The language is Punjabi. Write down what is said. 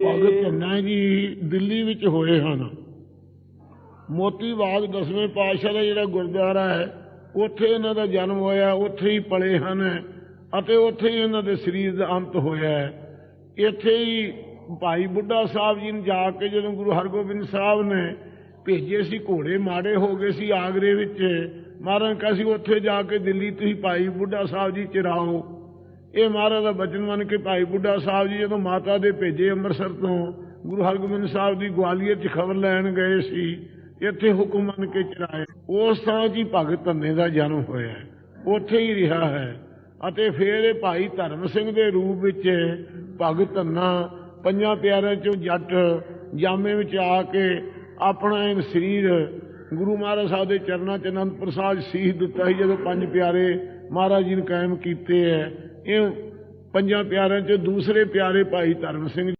ਭਗਤ ਧੰਨਾ ਜੀ ਦਿੱਲੀ ਵਿੱਚ ਹੋਏ ਹਨ। ਮੋਤੀਬਾਗ ਦਸਵੇਂ ਪਾਤਸ਼ਾਹ ਦਾ ਜਿਹੜਾ ਗੁਰਦੁਆਰਾ ਹੈ, ਉੱਥੇ ਇਹਨਾਂ ਦਾ ਜਨਮ ਹੋਇਆ, ਉੱਥੇ ਹੀ ਪਲੇ ਹਨ ਅਤੇ ਉੱਥੇ ਹੀ ਇਹਨਾਂ ਦੇ ਸਰੀਰ ਦਾ ਅੰਤ ਹੋਇਆ ਇੱਥੇ ਹੀ ਭਾਈ ਬੁੱਢਾ ਸਾਹਿਬ ਜੀ ਨੂੰ ਜਾ ਕੇ ਜਦੋਂ ਗੁਰੂ ਹਰਗੋਬਿੰਦ ਸਾਹਿਬ ਨੇ ਭੇਜੇ ਸੀ, ਘੋੜੇ ਮਾੜੇ ਹੋ ਗਏ ਸੀ ਆਗਰੇ ਵਿੱਚ, ਮਹਾਰਾਜ ਕਹਾ ਸੀ, ਉੱਥੇ ਜਾ ਕੇ ਦਿੱਲੀ ਤੁਸੀਂ ਭਾਈ ਬੁੱਢਾ ਸਾਹਿਬ ਜੀ ਚਰਾਓ। ਇਹ ਮਹਾਰਾਜ ਦਾ ਬਚਨ ਮੰਨ ਕੇ ਭਾਈ ਬੁੱਢਾ ਸਾਹਿਬ ਜੀ ਜਦੋਂ ਮਾਤਾ ਦੇ ਭੇਜੇ ਅੰਮ੍ਰਿਤਸਰ ਤੋਂ, ਗੁਰੂ ਹਰਗੋਬਿੰਦ ਸਾਹਿਬ ਦੀ ਗਵਾਲੀਅਰ 'ਚ ਖਬਰ ਲੈਣ ਗਏ ਸੀ, ਇੱਥੇ ਹੁਕਮ ਮੰਨ ਕੇ ਚਰਾਏ ਉਸ ਥਾਂ 'ਚ ਹੀ ਭਗਤ ਧੰਨੇ ਦਾ ਜਨਮ ਹੋਇਆ ਉੱਥੇ ਹੀ ਰਿਹਾ ਹੈ। ਅਤੇ ਫਿਰ ਇਹ ਭਾਈ ਧਰਮ ਸਿੰਘ ਦੇ ਰੂਪ ਵਿੱਚ ਭਗਤ ਧੰਨਾ, ਪੰਜਾਂ ਪਿਆਰਿਆਂ ਚੋਂ ਜੱਟ ਜਾਮੇ ਵਿੱਚ ਆ ਕੇ ਆਪਣਾ ਇਹ ਸਰੀਰ ਗੁਰੂ ਮਹਾਰਾਜ ਸਾਹਿਬ ਦੇ ਚਰਨਾਂ 'ਚ ਅਨੰਦ ਪ੍ਰਸਾਦ ਸੀਸ ਦਿੱਤਾ ਸੀ, ਜਦੋਂ ਪੰਜ ਪਿਆਰੇ ਮਹਾਰਾਜ ਜੀ ਨੇ ਕਾਇਮ ਕੀਤੇ ਹੈ। ਇਹ ਪੰਜਾਂ ਪਿਆਰਿਆਂ 'ਚ ਦੂਸਰੇ ਪਿਆਰੇ ਭਾਈ ਧਰਮ ਸਿੰਘ